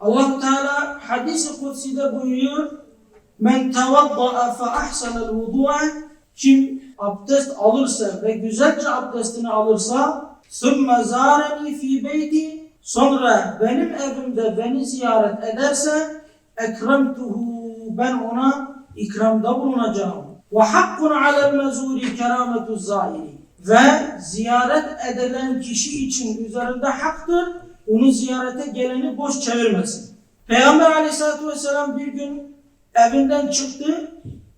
Allah Teala hadis-i kutside buyuruyor. Men tevadda'a fe ahsanel vudu'a kim abdest alırsa ve güzelce abdestini alırsa sümme zareni fi beyti sonra benim evimde beni ziyaret ederse ekremtuhu ben ona ikramda bulunacağım. Ve hakkun alel mezuri kerametu zahiri. Ve ziyaret edilen kişi için üzerinde haktır. Onu ziyarete geleni boş çevirmesin. Peygamber aleyhissalatü vesselam bir gün evinden çıktı.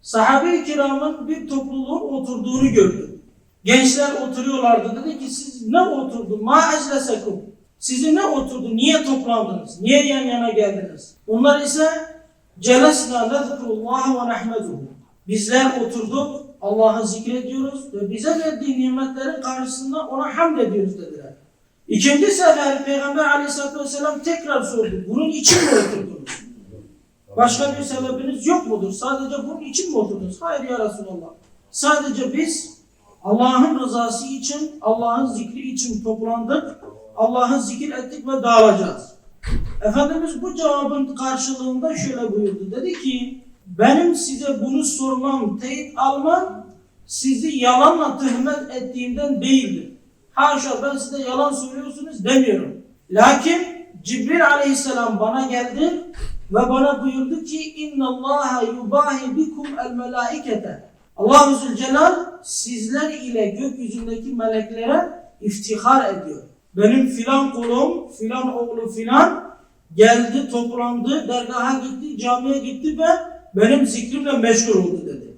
Sahabe-i kiramın bir topluluğun oturduğunu gördü. Gençler oturuyorlardı. Dedi ki siz ne oturdu? Ma eclesekum. Sizi ne oturdu? Niye toplandınız? Niye yan yana geldiniz? Onlar ise celesna nezkurullah ve nehmeduhu. Bizler oturduk, Allah'ı zikrediyoruz ve bize verdiği nimetlerin karşısında ona hamd ediyoruz dediler. İkinci sefer Peygamber aleyhissalatü vesselam tekrar sordu. Bunun için mi oturdunuz? Başka bir sebebiniz yok mudur? Sadece bunun için mi oturdunuz? Hayır ya Resulallah. Sadece biz Allah'ın rızası için, Allah'ın zikri için toplandık. Allah'ı zikir ettik ve dağılacağız. Efendimiz bu cevabın karşılığında şöyle buyurdu. Dedi ki benim size bunu sormam, teyit almam sizi yalanla töhmet ettiğimden değildir. Haşa ben size yalan söylüyorsunuz demiyorum. Lakin Cibril aleyhisselam bana geldi ve bana buyurdu ki inna Allaha yubahi bikum el melaikete. Allah Zülcelal sizler ile gökyüzündeki meleklere iftihar ediyor. Benim filan kulum, filan oğlu filan geldi, toplandı, dergaha gitti, camiye gitti ve benim zikrimle meşgul oldu dedi.